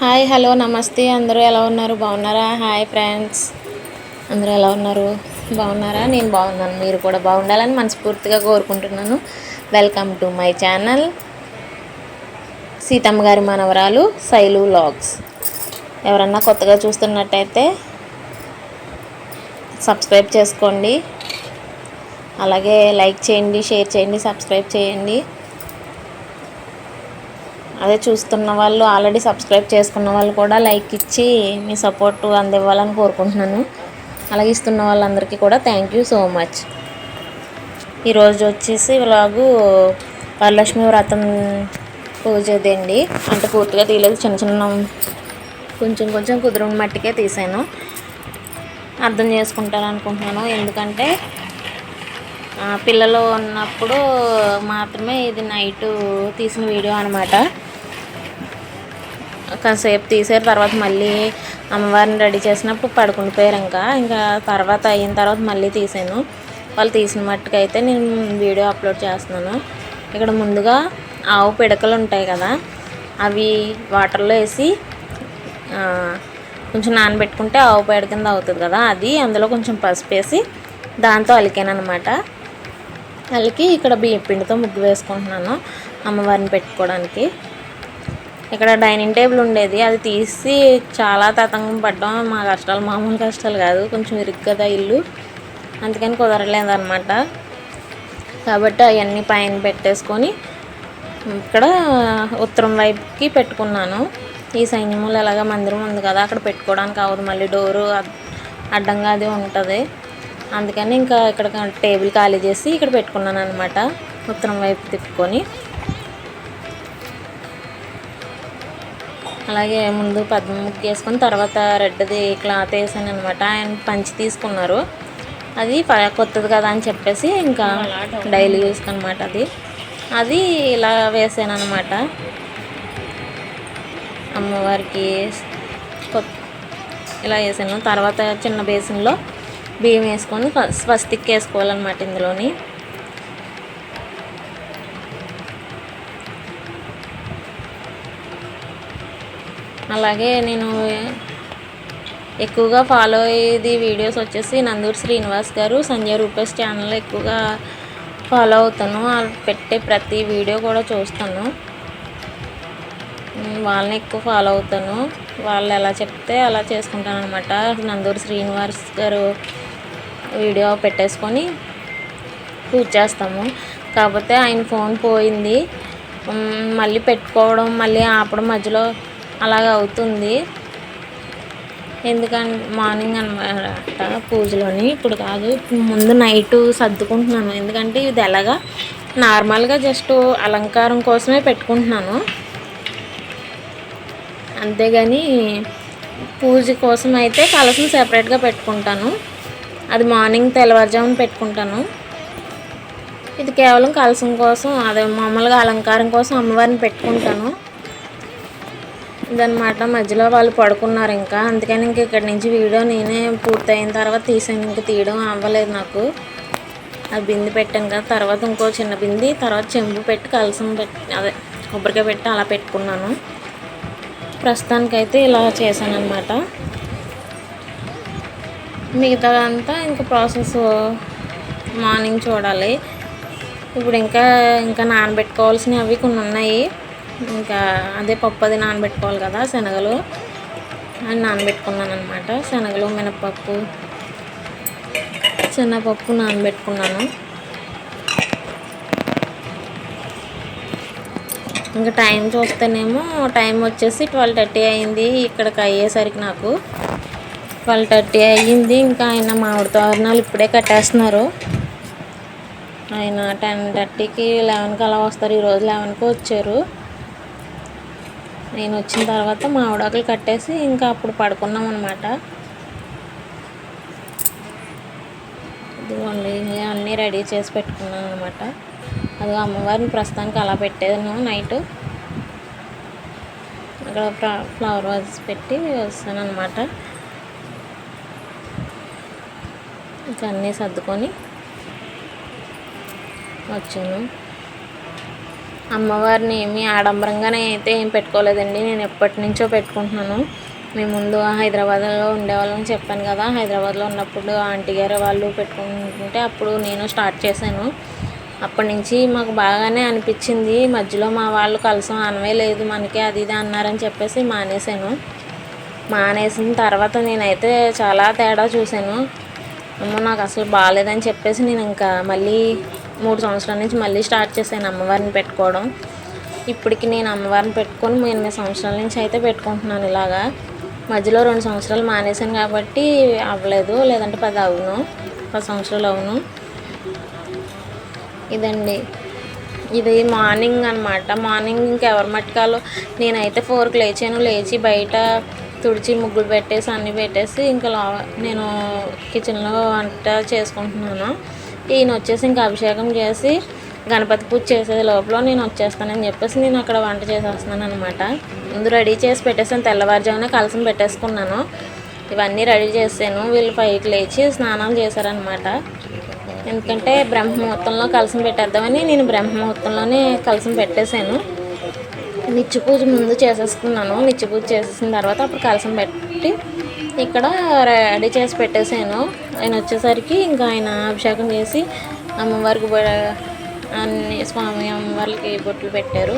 Hi hello నమస్తే. అందరూ ఎలా ఉన్నారు? బాగున్నారా? Hi friends. అందరూ ఎలా ఉన్నారు? బాగున్నారా? నేను బాగున్నాను. మీరు కూడా బాగుండాలని మనస్ఫూర్తిగా కోరుకుంటున్నాను. Welcome to my channel Seethamma గారి మనవరాలు శైలు లాగ్స్ ఎవరన్నా కొత్తగా చూస్తున్నట్టయితే సబ్స్క్రైబ్ చేసుకోండి. అలాగే లైక్ చేయండి షేర్ చేయండి సబ్స్క్రైబ్ చేయండి. అదే చూస్తున్న వాళ్ళు ఆల్రెడీ సబ్స్క్రైబ్ చేసుకున్న వాళ్ళు కూడా లైక్ ఇచ్చి మీ సపోర్ట్ అందివ్వాలని కోరుకుంటున్నాను. అలాగే ఇస్తున్న వాళ్ళందరికీ కూడా థ్యాంక్ యూ సో మచ్ ఈరోజు వచ్చేసి ఇలాగు వరలక్ష్మి వ్రతం పూజది అండి. అంటే పూర్తిగా తీయలేదు చిన్న చిన్న కొంచెం కొంచెం కుదిరిన మట్టికే తీసాను. అర్థం చేసుకుంటారు అనుకుంటున్నాను. ఎందుకంటే పిల్లలు ఉన్నప్పుడు మాత్రమే ఇది నైట్ తీసిన వీడియో అనమాట కాసేపు తీసారు తర్వాత మళ్ళీ అమ్మవారిని రెడీ చేసినప్పుడు పడుకుండిపోయారు ఇంకా. ఇంకా తర్వాత అయిన తర్వాత మళ్ళీ తీసాను. వాళ్ళు తీసిన మట్టుకైతే నేను వీడియో అప్లోడ్ చేస్తున్నాను. ఇక్కడ ముందుగా ఆవు పిడకలు ఉంటాయి కదా అవి వాటర్లో వేసి కొంచెం నానబెట్టుకుంటే ఆవు పేడ కింద అవుతుంది కదా అది అందులో కొంచెం పసుపు వేసి దాంతో అలికాను అనమాట అలికి ఇక్కడ బియ్యం పిండితో ముగ్గు వేసుకుంటున్నాను అమ్మవారిని పెట్టుకోవడానికి. ఇక్కడ డైనింగ్ టేబుల్ ఉండేది. అది తీసి చాలా తతంగం పడ్డం. మా కష్టాలు మామూలు కష్టాలు కాదు. కొంచెం ఇరుగ్గు కదా ఇల్లు. అందుకని కుదరలేదన్నమాట. కాబట్టి అవన్నీ పైన పెట్టేసుకొని ఇక్కడ ఉత్తరం వైపుకి పెట్టుకున్నాను. ఈ సైన్యములు ఎలాగ మందిరం ఉంది కదా అక్కడ పెట్టుకోవడానికి అవ్వదు మళ్ళీ డోరు అడ్డంగా అది ఉంటుంది. అందుకని ఇంకా ఇక్కడ టేబుల్ ఖాళీ చేసి ఇక్కడ పెట్టుకున్నాను అనమాట ఉత్తరం వైపు తిప్పుకొని. అలాగే ముందు పద్మ ముగ్గు వేసుకొని తర్వాత రెడ్ది క్లాత్ వేసాను అనమాట ఆయన పంచి తీసుకున్నారు. అది కొత్తది కదా అని చెప్పేసి ఇంకా డైలీ యూస్ అనమాట అది. అది ఇలా వేసాను అనమాట అమ్మవారికి ఇలా వేసాను. తర్వాత చిన్న బేసిన్లో బియ్యం వేసుకొని స్వస్తిక్ వేసుకోవాలన్నమాట ఇందులోని. అలాగే నేను ఎక్కువగా ఫాలో అయ్యేది వీడియోస్ వచ్చేసి నందూరు శ్రీనివాస్ గారు సంజయ్ రూపేష్ ఛానల్ ఎక్కువగా ఫాలో అవుతాను. వాళ్ళు పెట్టే ప్రతి వీడియో కూడా చూస్తాను. వాళ్ళని ఎక్కువ ఫాలో అవుతాను. వాళ్ళు ఎలా చెప్తే అలా చేసుకుంటాను అనమాట నందూరు శ్రీనివాస్ గారు వీడియో పెట్టేసుకొని పూజ చేస్తాము. కాకపోతే ఆయన ఫోన్ పోయింది. మళ్ళీ పెట్టుకోవడం మళ్ళీ ఆపడం మధ్యలో అలాగ అవుతుంది. ఎందుకంటే మార్నింగ్ అనమాట పూజలోని. ఇప్పుడు కాదు ముందు నైట్ సర్దుకుంటున్నాను. ఎందుకంటే ఇది ఎలాగా నార్మల్గా జస్ట్ అలంకారం కోసమే పెట్టుకుంటున్నాను. అంతేగాని పూజ కోసం అయితే కలసం సెపరేట్గా పెట్టుకుంటాను. అది మార్నింగ్ తెల్లవారుజామున పెట్టుకుంటాను. ఇది కేవలం కలసం కోసం అదే మామూలుగా అలంకారం కోసం అమ్మవారిని పెట్టుకుంటాను. ఇదనమాట మధ్యలో వాళ్ళు పడుకున్నారు ఇంకా. అందుకని ఇంక ఇక్కడ నుంచి వీడియో నేనే పూర్తయిన తర్వాత తీసాను. ఇంక తీయడం అవ్వలేదు నాకు. ఆ బింది పెట్టాను కదా తర్వాత ఇంకో చిన్న బింది తర్వాత చెంబు పెట్టి కలసం పెట్టి అదే కొబ్బరికాయ పెట్టి అలా పెట్టుకున్నాను. ప్రస్తుతానికైతే ఇలా చేశాను అనమాట మిగతాదంతా ఇంకా ప్రాసెస్ మార్నింగ్ చూడాలి. ఇప్పుడు ఇంకా ఇంకా నానబెట్టుకోవాల్సినవి అవి కొన్ని ఉన్నాయి. ఇంకా అదే పప్పు అది నానబెట్టుకోవాలి కదా శనగలు. అని నానబెట్టుకున్నాను అనమాట శనగలు మినపప్పు శనగపప్పు నానబెట్టుకున్నాను. ఇంకా టైం చూస్తేనేమో టైం వచ్చేసి ట్వెల్వ్ థర్టీ అయింది ఇక్కడికి అయ్యేసరికి నాకు. ట్వెల్వ్ థర్టీ అయ్యింది ఇంకా ఆయన మామిడి తోరణాలు ఇప్పుడే కట్టేస్తున్నారు. ఆయన టెన్ థర్టీకి లెవెన్కి అలా వస్తారు ఈరోజు లెవెన్కి వచ్చారు. నేను వచ్చిన తర్వాత మామిడాకులు కట్టేసి ఇంకా అప్పుడు పడుకున్నాం అనమాట ఇదిగోండి అన్నీ రెడీ చేసి పెట్టుకున్నాను అనమాట అది అమ్మవారిని ప్రస్తుతానికి అలా పెట్టేదాను నైట్. అక్కడ ఫ్లవర్ వాజ్ పెట్టి వస్తాను అనమాట ఇంకా అన్నీ సర్దుకొని వచ్చాను. అమ్మవారిని ఏమి ఆడంబరంగానే అయితే ఏం పెట్టుకోలేదండి. నేను ఎప్పటి నుంచో పెట్టుకుంటున్నాను. మేము ముందు హైదరాబాద్లో ఉండేవాళ్ళని చెప్పాను కదా. హైదరాబాద్లో ఉన్నప్పుడు ఆంటీ గారు వాళ్ళు పెట్టుకుంటుంటే అప్పుడు నేను స్టార్ట్ చేశాను. అప్పటి నుంచి మాకు బాగానే అనిపించింది. మధ్యలో మా వాళ్ళు కలసం అనవే లేదు మనకి అది ఇది అన్నారని చెప్పేసి మానేశాను. మానేసిన తర్వాత నేనైతే చాలా తేడా చూశాను. అమ్మో నాకు అసలు బాగాలేదని చెప్పేసి నేను ఇంకా మళ్ళీ మూడు సంవత్సరాల నుంచి మళ్ళీ స్టార్ట్ చేశాను అమ్మవారిని పెట్టుకోవడం. ఇప్పటికి నేను అమ్మవారిని పెట్టుకొని ఎనిమిది సంవత్సరాల నుంచి అయితే పెట్టుకుంటున్నాను ఇలాగా. మధ్యలో రెండు సంవత్సరాలు మానేశాను కాబట్టి అవ్వలేదు లేదంటే పది అవును పది సంవత్సరాలు అవును. ఇదండి. ఇది మార్నింగ్ అనమాట మార్నింగ్ ఇంకెవరి మట్టుకాలో నేనైతే ఫోర్కి లేచాను. లేచి బయట తుడిచి ముగ్గులు పెట్టేసి అన్నీ పెట్టేసి ఇంకా నేను కిచెన్లో వంట చేసుకుంటున్నాను. ఈయన వచ్చేసి ఇంకా అభిషేకం చేసి గణపతి పూజ చేసే లోపల నేను వచ్చేస్తానని చెప్పేసి నేను అక్కడ వంట చేసేస్తున్నాను అనమాట ముందు రెడీ చేసి పెట్టేసాను తెల్లవారుజామున కలసం పెట్టేసుకున్నాను. ఇవన్నీ రెడీ చేసాను. వీళ్ళు పైకి లేచి స్నానాలు చేశారనమాట ఎందుకంటే బ్రహ్మముహూర్తంలో కలసం పెట్టేద్దామని నేను బ్రహ్మముహూర్తంలోనే కలసం పెట్టేశాను. నిత్య పూజ ముందు చేసేసుకున్నాను. నిత్య పూజ చేసేసిన తర్వాత అప్పుడు కలసం పెట్టి ఇక్కడ రెడీ చేసి పెట్టేశాను. ఆయన వచ్చేసరికి ఇంకా ఆయన అభిషేకం చేసి అమ్మవారికి అన్ని స్వామి అమ్మవారికి బొట్లు పెట్టారు.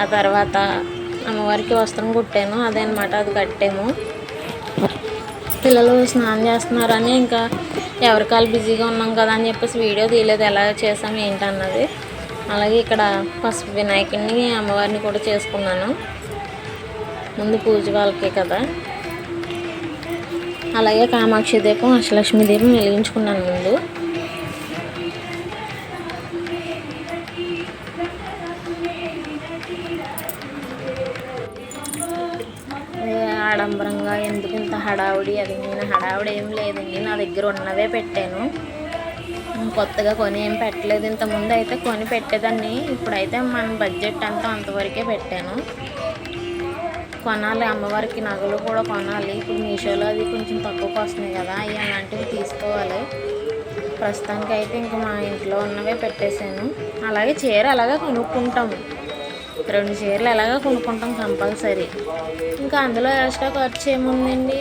ఆ తర్వాత అమ్మవారికి వస్త్రం కుట్టాను. అదే అనమాట అది కట్టాము. పిల్లలు స్నానం చేస్తున్నారని ఇంకా ఎవరికాలు బిజీగా ఉన్నాం కదా అని చెప్పేసి వీడియో తీయలేదు. ఎలా చేసాం ఏంటన్నది అలాగే ఇక్కడ పసుపు వినాయకుడిని అమ్మవారిని కూడా చేసుకున్నాను. ముందు పూజ వాళ్ళకే కదా. అలాగే కామాక్షి దీపం అష్టలక్ష్మి దీపం వెలిగించుకున్నాను ముందు. ఆడంబరంగా ఎందుకు ఇంత హడావుడి? అది నేను హడావుడి ఏం లేదండి. నా దగ్గర ఉన్నవే పెట్టాను. కొత్తగా కొని ఏం పెట్టలేదు. ఇంతకుముందు అయితే కొని పెట్టేదాన్ని. ఇప్పుడైతే మన బడ్జెట్ అంతా అంతవరకే పెట్టాను. కొనాలి అమ్మవారికి నగలు కూడా కొనాలి. ఇప్పుడు మీషోలో అది కొంచెం తక్కువకి వస్తున్నాయి కదా అవి అలాంటివి తీసుకోవాలి. ప్రస్తుతానికి అయితే ఇంకా మా ఇంట్లో ఉన్నవే పెట్టేశాను. అలాగే చీర అలాగే కొనుక్కుంటాము రెండు చీరలు ఎలాగో కొనుక్కుంటాం కంపల్సరీ. ఇంకా అందులో ఎక్స్ట్రా ఖర్చు ఏముందండి?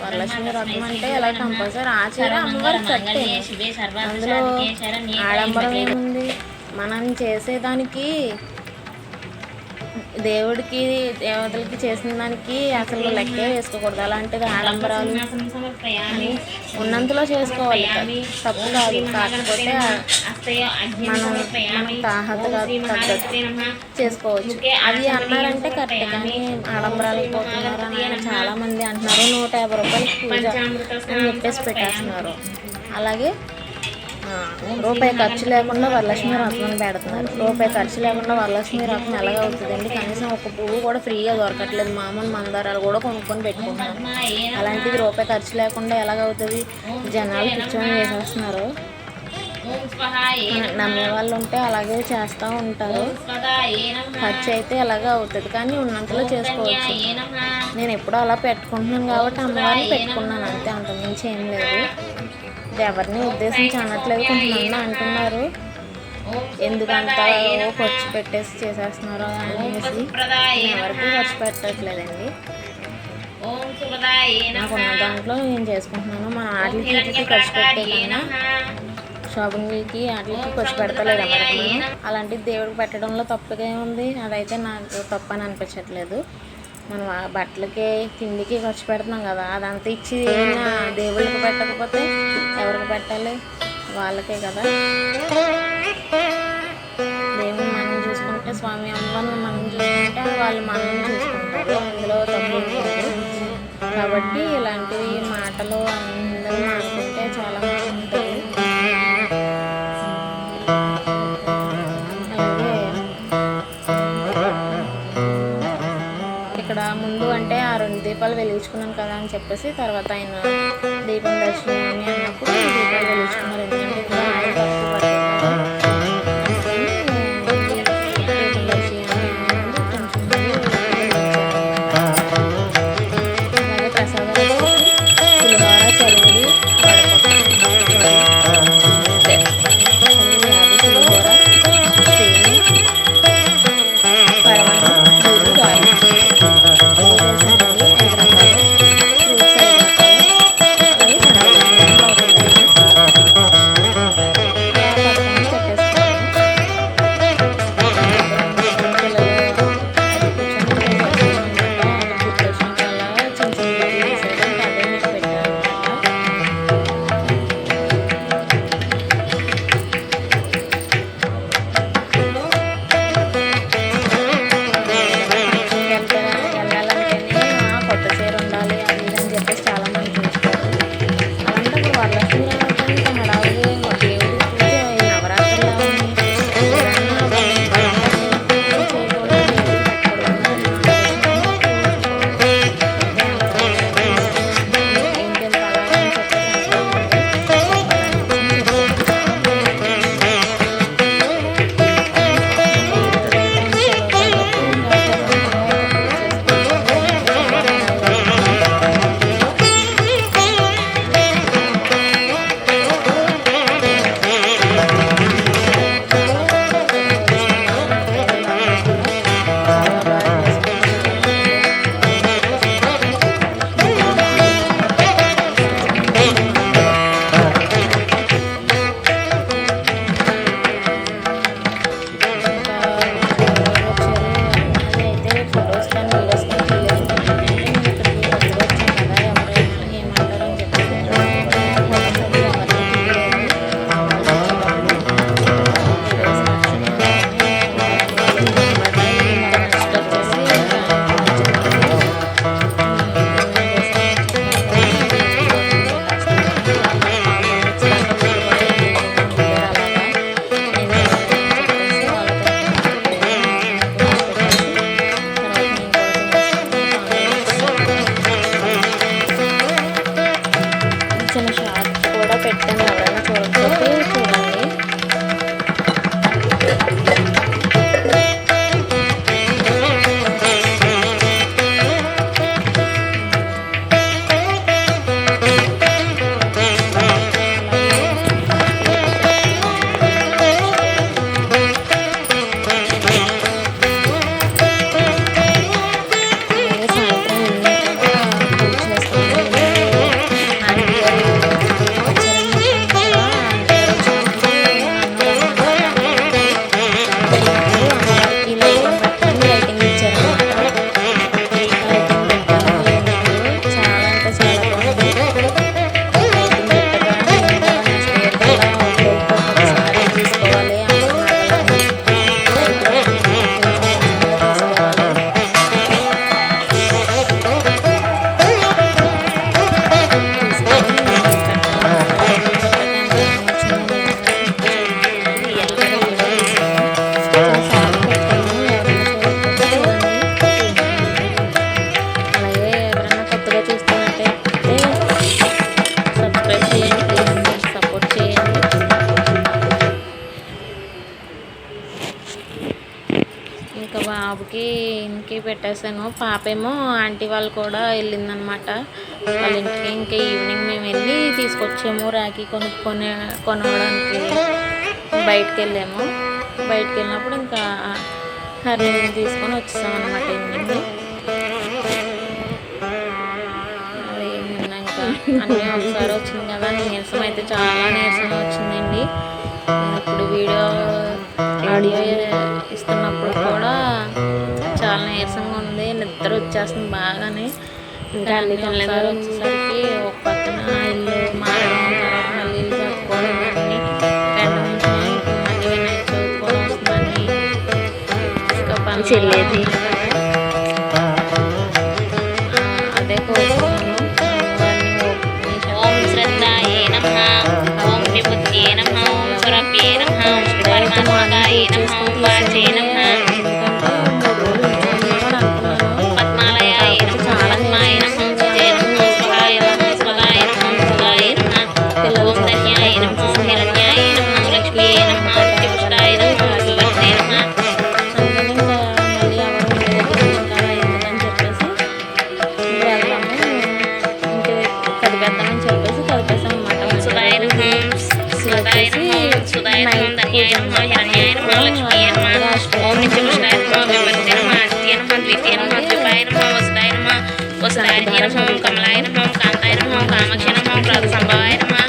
వరలక్ష్మి రథం అంటే ఎలా కంపల్సరీ? ఆ చీర అమ్మవారికి కట్టే. అందులో ఆడంబరం ఏముంది? మనం చేసేదానికి దేవుడికి దేవతలకి చేసిన దానికి అసలు లెక్కే వేసుకోకూడదు. అలాంటిది ఆడంబరాలు ఉన్నంతలో చేసుకోవాలి. తప్పు కాదు. కాకపోతే మనం మనకు తాహతగా చేసుకోవచ్చు. అది అన్నారంటే కరెక్ట్ కానీ ఆడంబరాలకు పోతున్నారు అని చాలా మంది అంటున్నారు. నూట యాభై రూపాయలు పూజ అని చెప్పేసి పెట్టేస్తున్నారు. అలాగే రూపాయి ఖర్చు లేకుండా వరలక్ష్మి రత్నం పెడుతున్నారు. రూపాయి ఖర్చు లేకుండా వరలక్ష్మి రత్నం ఎలాగ అవుతుందండి? కనీసం ఒక పువ్వు కూడా ఫ్రీగా దొరకట్లేదు. మామూలు మందారాలు కూడా కొనుక్కొని పెట్టుకుంటున్నాం అలాంటిది రూపాయి ఖర్చు లేకుండా ఎలాగవుతుంది జనాలు కూర్చొని చేసేస్తున్నారు నమ్మే వాళ్ళు ఉంటే అలాగే చేస్తూ ఉంటారు. ఖర్చు అయితే ఎలాగ అవుతుంది? కానీ ఉన్నంతలో చేసుకోవచ్చు. నేను ఎప్పుడూ అలా పెట్టుకుంటున్నాను కాబట్టి అమ్మవారిని పెట్టుకున్నాను. అంతే అంతకుమించి ఏం లేదు. ఇది ఎవరిని ఉద్దేశించి అనట్లేదు కొంతమంది అంటున్నారు. ఎందుకంత ఖర్చు పెట్టేసి చేసేస్తున్నారు అనేసి నేను ఎవరికి ఖర్చు పెట్టట్లేదండి. నాకు ఉన్న దాంట్లో నేను చేసుకుంటున్నాను. మన ఆటలకి వీటికి ఖర్చు పెట్టేదైనా షాపింగ్కి వాటికి ఖర్చు పెడతలేదు అన్నమాట అలాంటిది దేవుడికి పెట్టడంలో తప్పుగా ఉంది అదైతే నాకు తప్పు అని అనిపించట్లేదు. మనం ఆ బట్టలకి తిండికి ఖర్చు పెడుతున్నాం కదా అదంతా ఇచ్చి ఏమైనా దేవుళ్ళకి పెట్టకపోతే ఎవరికి పెట్టాలి? వాళ్ళకే కదా. దేవుడు మనం చూసుకుంటే స్వామి అమ్మను మనం చూసుకుంటే వాళ్ళు మనం చూసుకుంటారు. అందులో తప్పు కాబట్టి ఇలాంటివి మాటలు చెప్పేసి తర్వాత ఆయన దీపం దర్శనం అని అన్నప్పుడు దీపాలు వెలిగించుకున్నారు ఎందుకంటే ఇంటికి పెట్టేశాను. పాపేమో ఆంటీ వాళ్ళు కూడా వెళ్ళిందనమాట. వాళ్ళ ఇంటికి ఇంకా ఈవినింగ్ మేము వెళ్ళి తీసుకొచ్చాము రాఖీ కొనుక్కొని కొనడానికి బయటకు వెళ్ళాము బయటకు వెళ్ళినప్పుడు ఇంకా హరిని తీసుకొని వచ్చేసాం అనమాట ఈవినింగ్ ఇంకా. అన్నీ ఒకసారి వచ్చింది కదా నీరసం అయితే చాలా నీరసం వచ్చిందండి. ఇప్పుడు వీడియో ఆడియో ఇస్తున్నప్పుడు కూడా చాలా నీరసంగా ఉంది. నిద్ర వచ్చేస్తుంది బాగానే. ఇంకా అన్ని ఒకసారి వచ్చేసరికి ఒక పక్కన ఇల్లు మారడం తర్వాత మళ్ళీ ఇల్లు కట్టుకోవడం అన్నీ పెండ ఉంచడం ఇప్పుడు మళ్ళీ వినాయక చవితి కూడా వస్తుందని ఇంకా เจน้ำเงิ కన్యారం హోం కమలాయన హోం కాంతాయన హోం కామాక్షణ హోం ప్రద సంభవాయన హోం